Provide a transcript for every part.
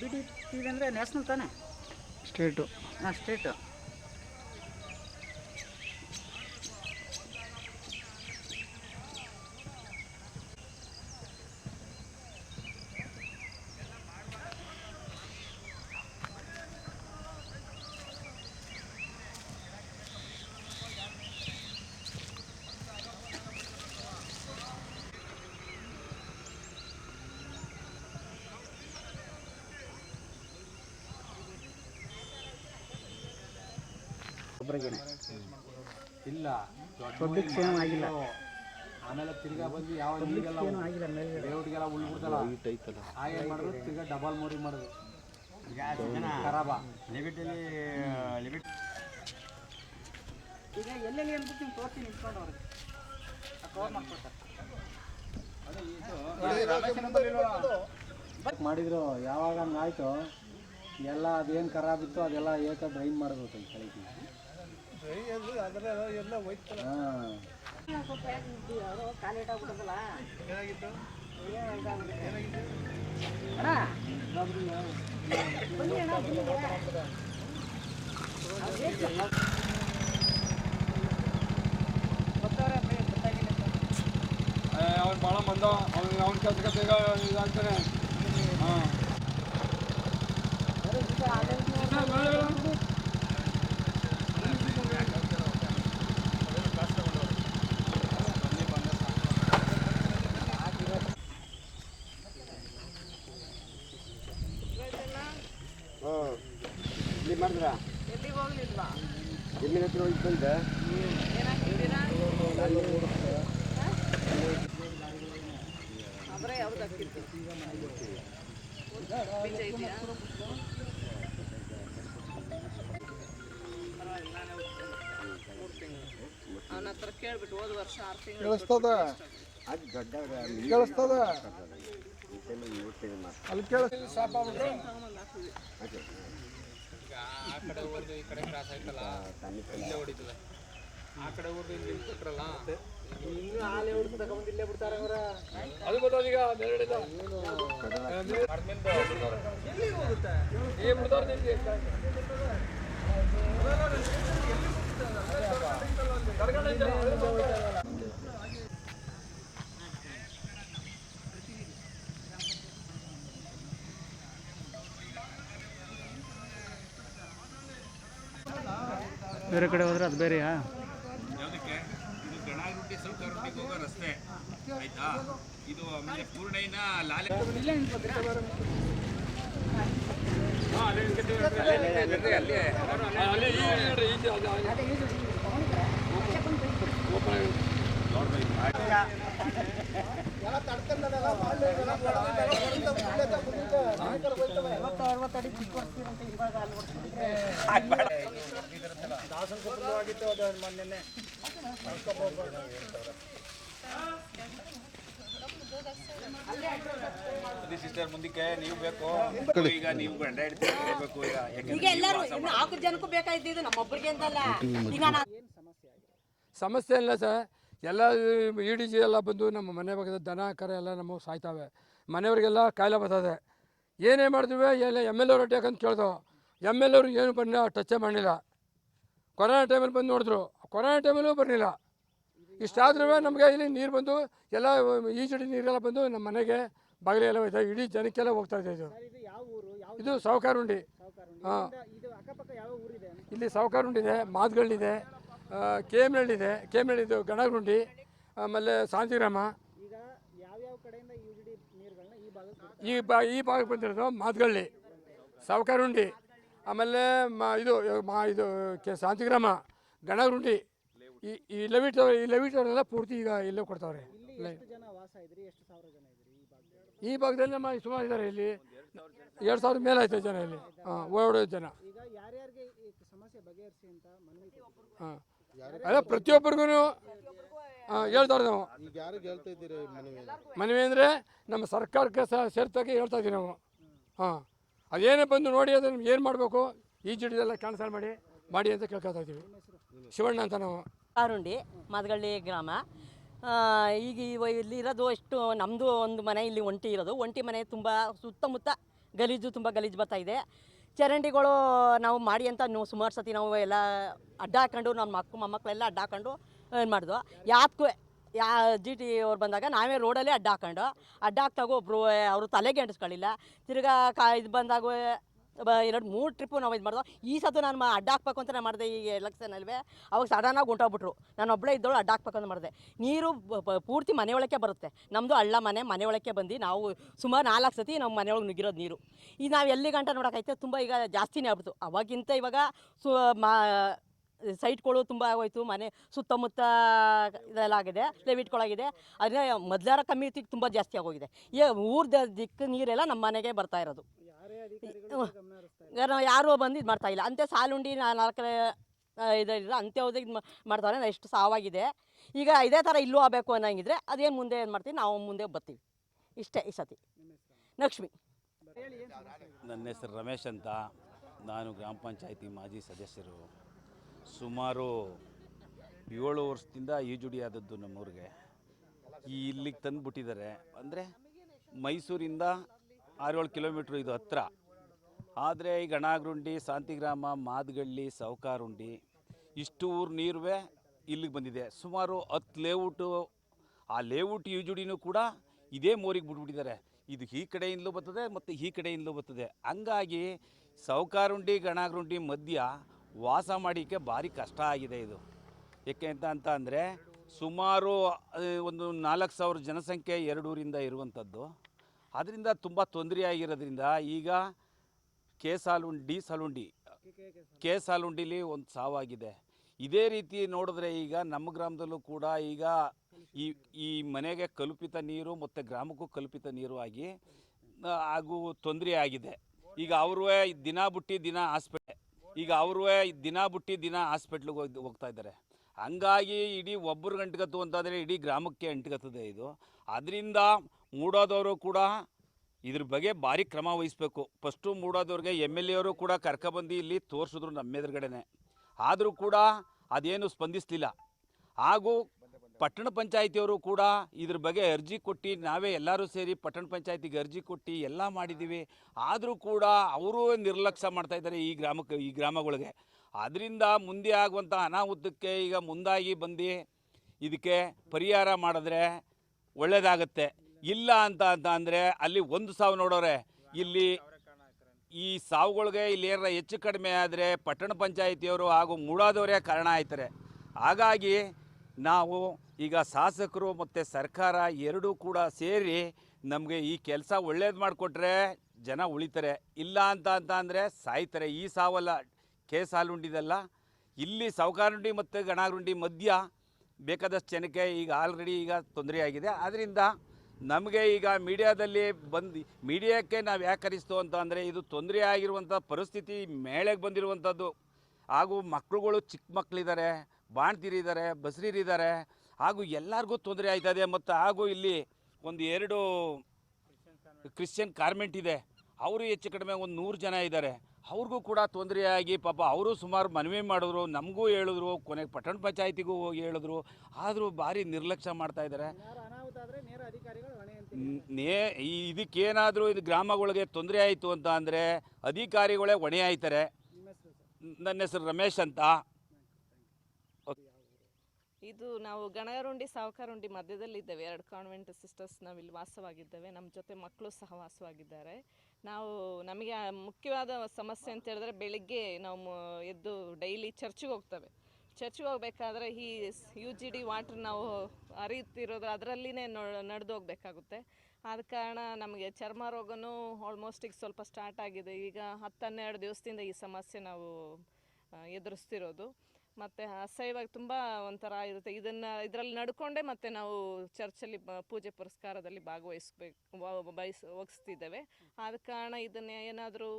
B D T V ಅಂದರೆ national ತಾನೇ? State. ಹಾಂ ಸ್ಟೇಟು. ಒಬ್ರಿಗೇನೆ ಇಲ್ಲ. ಪಬ್ಲಿಕ್ ಏನೂ ಆಗಿಲ್ಲ ಆಮೇಲೆ ತಿರ್ಗಾ ಬಂದು ಯಾವ ಪಬ್ಲಿಕ್ಸ್ ಏನೂ ಆಗಿಲ್ಲ ಮೇಲೆ. ಲೇಔಟ್ಗೆಲ್ಲ ಉಳ್ಬಿಡ್ತಲ್ಲ ಐತಲ್ಲ ಏನು ಮಾಡಿದ್ರು? ತಿರ್ಗಾ ಡಬಲ್ ಮೋರಿ ಮಾಡಿದ್ರು. ಖರಾಬ. ಲಿಮಿಟಲ್ಲಿ ಲಿಮಿಟ್ ಈಗ ಎಲ್ಲೆಲ್ಲಿ ಅನ್ಬಿಟ್ಟು ನೀವು ತೋರಿಸಿ ನಿಂತ್ಕೊಂಡು ಅವ್ರಿಗೆ ಕವರ್ ಮಾಡ್ಕೊಡ್ತಾರೆ. ಮಾಡಿದ್ರು ಯಾವಾಗ ಹಂಗಾಯ್ತು ಎಲ್ಲ ಅದೇನು ಖರಾಬಿತ್ತು ಅದೆಲ್ಲ ಏಕ ಡ್ರೈನ್ ಮಾಡಬೇಕು ಈ ಕಳಿಗೆ ಅವ್ನು ಭಾಳ ಮಂದ ಅವ್ನು ಅವ್ನ ಕೆಲಸಕ್ಕೆ ಬೇಗ ಇದಾಗ್ತಾನೆ ಹಾಂ ಇಲ್ಲಿ ಮಾಡಿದ್ರ ಎಲ್ಲಿ ಹತ್ರ ಹೋಗಿ ಕೇಳ್ಬಿಟ್ಟು ಹೋದ ವರ್ಷ ಆರು ಕೇಳಿಸ್ತದ? ಅದು ದೊಡ್ಡ ಕೇಳಿಸ್ತದ? ಅಲ್ಲಿ ಕೇಳಿಸ್ ಸಾಪ ಕಡೆ ಹೊಡೆದು ಈ ಕಡೆ ಕ್ರಾಸ್ ಆಯ್ತಲ್ಲ ಇಲ್ಲೇ ಹೊಡಿತದ. ಆ ಕಡೆ ಹೊಡೆದು ಇಲ್ಲಿ ಬಿಟ್ರಲ್ಲ ಅದು ಗೊತ್ತಾದ ಈಗ ಏನ್ ಬಿಡ್ತಾರೆ ನಿಮ್ಗೆ ಬೇರೆ ಕಡೆ ಹೋದ್ರೆ ಅದು ಬೇರೆಯಾ? ಯಾವುದಕ್ಕೆ? ಇದು ಗಣಾಗುಂಡಿ ಸೌಕರ್ಯಕ್ಕೆ ಹೋಗೋ ರಸ್ತೆ. ಆಯ್ತಾ? ಇದು ಆಮೇಲೆ ಪೂರ್ಣಯ್ಯನ ಲಾಲೆ ಅಲ್ಲಿ ಅದು- ಮೊನ್ನೆ ಸಿಸ್ಟರ್ ಮುಂದಕ್ಕೆ ನೀವು ಬೇಕು. ಈಗ ನೀವು ಗಂಡ ಹಿಡ್ದು ಈಗ ಈಗ ಎಲ್ಲರೂ ಇನ್ನು ನಾಲ್ಕು ಜನಕ್ಕೂ ಬೇಕಾಯ್ತಿದ್ದು ನಮ್ಮೊಬ್ಬರಿಗೆ ಅಂತಲ್ಲ ಈಗ ನಾ- ಸಮಸ್ಯೆ ಇಲ್ಲ ಸರ್. ಎಲ್ಲ ಇ ಡಿ ಜಿ ಎಲ್ಲ ಬಂದು ನಮ್ಮ ಮನೆ ಭಾಗದ ದನ ಕರ ಎಲ್ಲ ನಮ್ಮ ಸಾಯ್ತಾವೆ. ಮನೆಯವ್ರಿಗೆಲ್ಲ ಕಾಯಿಲೆ ಬರ್ತದೆ. ಏನೇ ಮಾಡಿದ್ವಿ ಎಲ್ಲ ಎಂ ಎಲ್ ಅವ್ರು ಅಂತ ಕೇಳ್ದೋ. ಎಂ ಎಲ್ ಅವರು ಏನು ಬಂದ ಟಚ್ಚೇ ಮಾಡಲಿಲ್ಲ. ಕೊರೋನಾ ಟೈಮಲ್ಲಿ ಬಂದು ನೋಡಿದ್ರು. ಕೊರೋನಾ ಟೈಮಲ್ಲೂ ಬರಲಿಲ್ಲ. ಇಷ್ಟಾದ್ರೂ ನಮಗೆ ಇಲ್ಲಿ ನೀರು ಬಂದು ಎಲ್ಲ ಈಜಡಿ ನೀರೆಲ್ಲ ಬಂದು ನಮ್ಮ ಮನೆಗೆ ಬಾಗಿಲೆಲ್ಲ ಹೋಯ್ತಾ ಇಡೀ ಜನಕ್ಕೆಲ್ಲ ಹೋಗ್ತಾ ಇದೆ ಇದು. ಇದು ಸಾವುಕಾರುಂಡಿ ಹಾಂ. ಇಲ್ಲಿ ಸಾವುಕಾರುಂಡಿದೆ ಮಾದಗಳಿದೆ ಕೆ ಎಂ ಇದೆ ಕೆ ಎಂ ಇದು ಗಣಗುಂಡಿ ಆಮೇಲೆ ಶಾಂತಿಗ್ರಾಮ. ಈ ಬಾ ಈ ಭಾಗಕ್ಕೆ ಬಂದಿರೋದು ಮಾದಗಳ್ಳಿ. ಸಾವುಕಾರುಂಡಿ ಆಮೇಲೆ ಮ ಇದು ಮಾ ಇದು ಕೆ ಶಾಂತಿಗ್ರಾಮ ಗಣಗುಂಡಿ ಈ ಈ ಲೆವಿಟ್ ಈ ಲೆವಿಟ್ ಅವರೆಲ್ಲ ಪೂರ್ತಿ ಈಗ ಇಲ್ಲೇ ಕೊಡ್ತಾವ್ರೆ. ಇಲ್ಲಿ ಎಷ್ಟು ಜನ ವಾಸ ಇದ್ರಿ? ಎಷ್ಟು ಸಾವಿರ ಜನ ಇದ್ರಿ ಈ ಭಾಗದಲ್ಲಿ? ಈ ನಮ್ಮ ಸುಮಾರು ಇದ್ದಾರೆ ಇಲ್ಲಿ. ಎರಡು ಸಾವಿರ ಮೇಲೆ ಆಯ್ತು ಜನ ಇಲ್ಲಿ. ಹಾಂ ಓಡೋ ಜನ. ಈಗ ಯಾರ್ಯಾರಿಗೆ ಈ ಸಮಸ್ಯೆ ಬಗೆಹರಿಸಿ ಅಂತ ಮನವಿ ಕೊಟ್ಟಿದ್ದೀರಿ? ಹಾಂ. ಅದೇ ಪ್ರತಿಯೊಬ್ಬರಿಗೂ ಹೇಳ್ತಾರೆ ನಾವು. ಮನವಿ ಅಂದರೆ ನಮ್ಮ ಸರ್ಕಾರಕ್ಕೆ ಸಹ ಸೇರ್ತಾಗೆ ಹೇಳ್ತಾ ಇದ್ದೀವಿ ನಾವು. ಹಾಂ. ಅದೇನೇ ಬಂದು ನೋಡಿ ಅದನ್ನು ಏನು ಮಾಡಬೇಕು? ಈ ಜಿಡಿದೆಲ್ಲ ಕ್ಯಾನ್ಸಲ್ ಮಾಡಿ ಮಾಡಿ ಅಂತ ಕೇಳ್ಕೊತಾ ಇದ್ದೀವಿ. ಶಿವಣ್ಣ ಅಂತ ನಾವು. ಕಾರುಂಡಿ ಮದಗಳ್ಳಿ ಗ್ರಾಮ. ಈಗ ಇಲ್ಲಿ ಇರೋದು ಎಷ್ಟು ನಮ್ಮದು ಒಂದು ಮನೆ, ಇಲ್ಲಿ ಒಂಟಿ ಇರೋದು. ಒಂಟಿ ಮನೆ ತುಂಬ ಸುತ್ತಮುತ್ತ ಗಲೀಜು, ತುಂಬ ಗಲೀಜು ಬರ್ತಾ ಇದೆ. ಚರಂಡಿಗಳು ನಾವು ಮಾಡಿ ಅಂತ ನಾವು ಸುಮಾರು ಸತಿ ನಾವು ಎಲ್ಲ ಅಡ್ಡ ಹಾಕೊಂಡು ನಮ್ಮ ಮಕ್ಕಳು ಮೊಮ್ಮಕ್ಕಳೆಲ್ಲ ಅಡ್ಡ ಹಾಕೊಂಡು ಏನು ಮಾಡಿದ್ವು ಯಾತ್ಗೂ ಯಾ, ಜಿ ಟಿ ಅವ್ರು ಬಂದಾಗ ನಾವೇ ರೋಡಲ್ಲೇ ಅಡ್ಡ ಹಾಕೊಂಡು, ಅಡ್ಡ ಹಾಕ್ದಾಗ ಒಬ್ಬರು ಅವರು ತಲೆಗೆ ಅಂಟಿಸ್ಕೊಳ್ಳಿಲ್ಲ. ತಿರ್ಗಾ ಕಾ, ಇದು ಬಂದಾಗ ಎರಡು ಮೂರು ಟ್ರಿಪ್ಪು ನಾವು ಇದು ಮಾಡ್ದೋ, ಈ ಸತು ನಾನು ಅಡ್ಡ ಹಾಕ್ಬೇಕು ಅಂತ ನಾನು ಮಾಡಿದೆ, ಈ ಎಲೆಕ್ಷನಲ್ವೇ ಅವಾಗ ಸಡನ್ನಾಗಿ ಹೊಂಟೋಗ್ಬಿಟ್ರು ನಾನು ಒಬ್ಬಳೇ ಇದ್ದವಳು ಅಡ್ಡ ಹಾಕ್ಬೇಕು ಅಂತ ಮಾಡಿದೆ. ನೀರು ಪೂರ್ತಿ ಮನೆ ಒಳಕ್ಕೆ ಬರುತ್ತೆ. ನಮ್ಮದು ಹಳ್ಳ ಮನೆ ಮನೆ ಬಂದು ನಾವು ಸುಮಾರು ನಾಲ್ಕು ಸತಿ ನಮ್ಮ ಮನೆಯೊಳಗೆ ನುಗ್ಗಿರೋದು ನೀರು. ಈಗ ನಾವು ಎಲ್ಲಿ ಗಂಟ ನೋಡೋಕೈತೆ ತುಂಬ ಈಗ ಜಾಸ್ತಿನೇ ಆಗ್ಬಿಡ್ತು. ಅವಾಗಿಂತ ಇವಾಗ ಸು, ಮಾ ಸೈಟ್ಗಳು ತುಂಬ ಆಗೋಯ್ತು. ಮನೆ ಸುತ್ತಮುತ್ತ ಇದೆಲ್ಲ ಆಗಿದೆ ಲೆವಿಟ್ಗಳಾಗಿದೆ ಅದನ್ನ ಮೊದಲಾರ ಕಮ್ಮಿ ಇತ್ತು ತುಂಬ ಜಾಸ್ತಿ ಆಗೋಗಿದೆ. ಈಗ ಊರ್ದ ದಿಕ್ಕು ನೀರೆಲ್ಲ ನಮ್ಮ ಮನೆಗೆ ಬರ್ತಾ ಇರೋದು. ಯಾರೇ ಬಂದು ಇದು ಮಾಡ್ತಾ ಇಲ್ಲ. ಅಂತೆ ಸಾಲುಂಡಿ ನಾಲ್ಕನೇ ಇದರಿಂದ ಅಂತ್ಯವ್ದು ಇದು ಮಾಡ್ತಾರೆ ನಾ ಎಷ್ಟು ಸಾವಾಗಿದೆ. ಈಗ ಇದೇ ಥರ ಇಲ್ಲೂ ಆಗಬೇಕು ಅನ್ನಂಗಿದ್ರೆ ಅದೇನು ಮುಂದೆ ಏನು ಮಾಡ್ತೀವಿ? ನಾವು ಮುಂದೆ ಬರ್ತೀವಿ. ಇಷ್ಟೇ ಈ ಸತಿ. ಲಕ್ಷ್ಮಿ. ನನ್ನ ಹೆಸರು ರಮೇಶ್ ಅಂತ. ನಾನು ಗ್ರಾಮ ಪಂಚಾಯತಿ ಮಾಜಿ ಸದಸ್ಯರು. ಸುಮಾರು ಏಳು ವರ್ಷದಿಂದ ಈಜುಡಿಯಾದದ್ದು ನಮ್ಮೂರಿಗೆ. ಈ ಇಲ್ಲಿಗೆ ತಂದುಬಿಟ್ಟಿದ್ದಾರೆ. ಅಂದರೆ ಮೈಸೂರಿಂದ ಆರೇಳು ಕಿಲೋಮೀಟ್ರ್ ಇದು ಹತ್ತಿರ ಆದರೆ ಈ ಗಣಾಗ್ರುಂಡಿ ಶಾಂತಿಗ್ರಾಮ, ಮಾದಗಳ್ಳಿ ಸೌಕಾರುಂಡಿ ಇಷ್ಟು ಊರು ನೀರುವೆ ಇಲ್ಲಿಗೆ ಬಂದಿದೆ. ಸುಮಾರು ಹತ್ತು ಲೇಔಟು, ಆ ಲೇಔಟ್ ಈಜುಡಿನೂ ಕೂಡ ಇದೇ ಮೋರಿಗೆ ಬಿಟ್ಬಿಟ್ಟಿದ್ದಾರೆ. ಇದು ಈ ಕಡೆಯಿಂದಲೂ ಬರ್ತದೆ ಮತ್ತು ಈ ಕಡೆಯಿಂದಲೂ ಬರ್ತದೆ. ಹಂಗಾಗಿ ಸೌಕಾರುಂಡಿ ಗಣಾಗ್ರುಂಡಿ ಮಧ್ಯ ವಾಸ ಮಾಡಿಕ್ಕೆ ಭಾರಿ ಕಷ್ಟ ಆಗಿದೆ ಇದು. ಏಕೆ ಅಂತ ಅಂತ ಅಂದರೆ ಸುಮಾರು ಒಂದು ನಾಲ್ಕು ಸಾವಿರ ಜನಸಂಖ್ಯೆ ಎರಡೂರಿಂದ ಇರುವಂಥದ್ದು. ಅದರಿಂದ ತುಂಬ ತೊಂದರೆ ಆಗಿರೋದ್ರಿಂದ ಈಗ ಕೆ ಸಾಲುಂಡಿ ಸಾಲುಂಡಿ, ಕೆ ಸಾಲುಂಡಿಲಿ ಒಂದು ಸಾವಾಗಿದೆ. ಇದೇ ರೀತಿ ನೋಡಿದ್ರೆ ಈಗ ನಮ್ಮ ಗ್ರಾಮದಲ್ಲೂ ಕೂಡ ಈಗ ಈ ಈ ಮನೆಗೆ ಕಲುಪಿತ ನೀರು ಮತ್ತು ಗ್ರಾಮಕ್ಕೂ ಕಲುಪಿತ ನೀರು ಆಗಿ ಹಾಗೂ ತೊಂದರೆ ಆಗಿದೆ. ಈಗ ಅವರು ದಿನ ಬಿಟ್ಟು ದಿನ ಹಾಸ್ಪಿಟಲ್ ಈಗ ಅವರು ದಿನ ಬಿಟ್ಟು ದಿನ ಹಾಸ್ಪಿಟ್ಲಿಗೆ ಹೋಗಿ, ಹೋಗ್ತಾ ಇದ್ದಾರೆ. ಹಂಗಾಗಿ ಇಡೀ ಒಬ್ಬರು ಗಂಟುಗತ್ತು ಅಂತಂದರೆ ಇಡೀ ಗ್ರಾಮಕ್ಕೆ ಅಂಟ್ಕತ್ತದೆ ಇದು. ಅದರಿಂದ ಮೂಡೋದವರು ಕೂಡ ಇದ್ರ ಬಗ್ಗೆ ಭಾರಿ ಕ್ರಮ ವಹಿಸಬೇಕು. ಫಸ್ಟು ಮೂಡೋದವ್ರಿಗೆ ಎಂ ಎಲ್ ಎವರು ಕೂಡ ಕರ್ಕಬಂದು ಇಲ್ಲಿ ತೋರಿಸಿದ್ರು ನಮ್ಮ ಎದುರುಗಡೆನೆ. ಆದರೂ ಕೂಡ ಅದೇನು ಸ್ಪಂದಿಸಲಿಲ್ಲ. ಹಾಗೂ ಪಟ್ಟಣ ಪಂಚಾಯತಿಯವರು ಕೂಡ ಇದ್ರ ಬಗ್ಗೆ ಅರ್ಜಿ ಕೊಟ್ಟು ನಾವೇ ಎಲ್ಲರೂ ಸೇರಿ ಪಟ್ಟಣ ಪಂಚಾಯತಿಗೆ ಅರ್ಜಿ ಕೊಟ್ಟು ಎಲ್ಲ ಮಾಡಿದ್ದೀವಿ. ಆದರೂ ಕೂಡ ಅವರು ನಿರ್ಲಕ್ಷ್ಯ ಮಾಡ್ತಾ ಇದ್ದಾರೆ ಈ ಗ್ರಾಮಕ್ಕೆ ಈ ಗ್ರಾಮಗಳಿಗೆ. ಅದರಿಂದ ಮುಂದೆ ಆಗುವಂಥ ಅನಾಹುತಕ್ಕೆ ಈಗ ಮುಂದಾಗಿ ಬಂದು ಇದಕ್ಕೆ ಪರಿಹಾರ ಮಾಡಿದ್ರೆ ಒಳ್ಳೆಯದಾಗತ್ತೆ ಇಲ್ಲ ಅಂತ ಅಂತ ಅಂದರೆ ಅಲ್ಲಿ ಒಂದು ಸಾವು ನೋಡೋರೆ. ಇಲ್ಲಿ ಈ ಸಾವುಗಳಿಗೆ ಇಲ್ಲಿ ಏನಾರ ಹೆಚ್ಚು ಕಡಿಮೆ ಆದರೆ ಪಟ್ಟಣ ಪಂಚಾಯಿತಿಯವರು ಹಾಗೂ ಮೂಡಾದವರೇ ಕಾರಣ ಆಯ್ತಾರೆ ಹಾಗಾಗಿ ನಾವು ಈಗ ಶಾಸಕರು ಮತ್ತು ಸರ್ಕಾರ ಎರಡೂ ಕೂಡ ಸೇರಿ ನಮಗೆ ಈ ಕೆಲಸ ಒಳ್ಳೇದು ಮಾಡಿಕೊಟ್ರೆ ಜನ ಉಳಿತಾರೆ. ಇಲ್ಲ ಅಂತ ಅಂತ ಅಂದರೆ ಸಾಯ್ತಾರೆ. ಈ ಸಾವಲ್ಲ ಕೇಸ್ ಹಾಲುಂಡಿದಲ್ಲ. ಇಲ್ಲಿ ಸೌಕಾರುಂಡಿ ಮತ್ತು ಗಣಾಗುಂಡಿ ಮಧ್ಯ ಬೇಕಾದಷ್ಟು ಜನಕ್ಕೆ ಈಗ ಆಲ್ರೆಡಿ ಈಗ ತೊಂದರೆ ಆಗಿದೆ. ಆದ್ದರಿಂದ ನಮಗೆ ಈಗ ಮೀಡಿಯಾದಲ್ಲಿ ಬಂದು ಮೀಡಿಯಾಕ್ಕೆ ನಾವು ಯಾಕೆ ಕರೆಸ್ತು ಅಂತ ಅಂದರೆ ಇದು ತೊಂದರೆ ಆಗಿರುವಂಥ ಪರಿಸ್ಥಿತಿ ಮೇಳೆಗೆ ಬಂದಿರುವಂಥದ್ದು ಹಾಗೂ ಮಕ್ಕಳುಗಳು ಚಿಕ್ಕ ಮಕ್ಕಳಿದ್ದಾರೆ ಬಾಣ್ತಿರಿದ್ದಾರೆ ಬಸ್ರೀರಿದ್ದಾರೆ ಹಾಗೂ ಎಲ್ಲರಿಗೂ ತೊಂದರೆ ಆಯ್ತದೆ ಮತ್ತು ಹಾಗೂ ಇಲ್ಲಿ ಒಂದು ಎರಡು ಕ್ರಿಶ್ಚಿಯನ್ ಕಾರ್ಮೆಂಟ್ ಇದೆ. ಅವರು ಹೆಚ್ಚು ಕಡಿಮೆ ಒಂದು ನೂರು ಜನ ಇದ್ದಾರೆ. ಅವ್ರಿಗೂ ಕೂಡ ತೊಂದರೆಯಾಗಿ ಪಾಪ ಅವರು ಸುಮಾರು ಮನವಿ ಮಾಡಿದ್ರು ನಮಗೂ ಹೇಳಿದ್ರು ಕೊನೆಗೆ ಪಟ್ಟಣ ಪಂಚಾಯತಿಗೂ ಹೋಗಿ ಹೇಳಿದ್ರು ಆದರೂ ಭಾರಿ ನಿರ್ಲಕ್ಷ್ಯ ಮಾಡ್ತಾ ಇದ್ದಾರೆ. ನ್- ಇದಕ್ಕೇನಾದರೂ ಇದು ಗ್ರಾಮಗಳಿಗೆ ತೊಂದರೆ ಆಯಿತು ಅಂತ ಅಂದರೆ ಅಧಿಕಾರಿಗಳೇ ಹೊಣೆ ಆಯ್ತಾರೆ. ನನ್ನ ಹೆಸರು ರಮೇಶ್ ಅಂತ. ಇದು ನಾವು ಗಣಗರುಂಡಿ ಮಧ್ಯದಲ್ಲಿ ಇದ್ದೇವೆ ಎರಡು ಕಾನ್ವೆಂಟ್ ಸಿಸ್ಟರ್ಸ್ ನಾವು ಇಲ್ಲಿ ವಾಸವಾಗಿದ್ದೇವೆ. ನಮ್ಮ ಜೊತೆ ಮಕ್ಕಳು ಸಹ ವಾಸವಾಗಿದ್ದಾರೆ. ನಾವು ನಮಗೆ ಮುಖ್ಯವಾದ ಸಮಸ್ಯೆ ಅಂತ ಹೇಳಿದ್ರೆ ಬೆಳಿಗ್ಗೆ ನಾವು ಎದ್ದು ಡೈಲಿ ಚರ್ಚಿಗೆ ಹೋಗ್ತೇವೆ. ಚರ್ಚಿಗೆ ಹೋಗ್ಬೇಕಾದ್ರೆ ಈ ಯು ಜಿ ಡಿ ವಾಟ್ರ್ ನಾವು ಹರಿಯುತ್ತಿರೋದು ಅದರಲ್ಲಿನೇ ನಡೆದು ಹೋಗ್ಬೇಕಾಗುತ್ತೆ. ಆದ ಕಾರಣ ನಮಗೆ ಚರ್ಮ ರೋಗನೂ ಆಲ್ಮೋಸ್ಟ್ ಈಗ ಸ್ವಲ್ಪ ಸ್ಟಾರ್ಟ್ ಆಗಿದೆ. ಈಗ ಹತ್ತು ಹನ್ನೆರಡು ದಿವಸದಿಂದ ಈ ಸಮಸ್ಯೆ ನಾವು ಎದುರಿಸ್ತಿರೋದು. ಮತ್ತು ಅಸಹ್ಯವಾಗಿ ತುಂಬ ಒಂಥರ ಇರುತ್ತೆ. ಇದನ್ನು, ಇದರಲ್ಲಿ ನಡ್ಕೊಂಡೇ ಮತ್ತೆ ನಾವು ಚರ್ಚಲ್ಲಿ ಪೂಜೆ ಪುರಸ್ಕಾರದಲ್ಲಿ ಭಾಗವಹಿಸ್ಬೇಕು ಬಯಸ್ ಒಗಿಸ್ತಿದ್ದೇವೆ ಆದ ಕಾರಣ ಇದನ್ನು ಏನಾದರೂ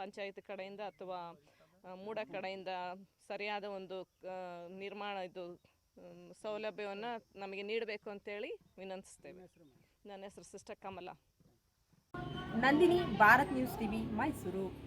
ಪಂಚಾಯತ್ ಕಡೆಯಿಂದ ಅಥವಾ ಮೂಡ ಕಡೆಯಿಂದ ಸರಿಯಾದ ಒಂದು ನಿರ್ಮಾಣ ಇದು ಸೌಲಭ್ಯವನ್ನು ನಮಗೆ ನೀಡಬೇಕು ಅಂತೇಳಿ ವಿನಂತಿಸ್ತೇವೆ. ನನ್ನ ಹೆಸರು sister Kamala. Nandini Bharat news TV Mysuru.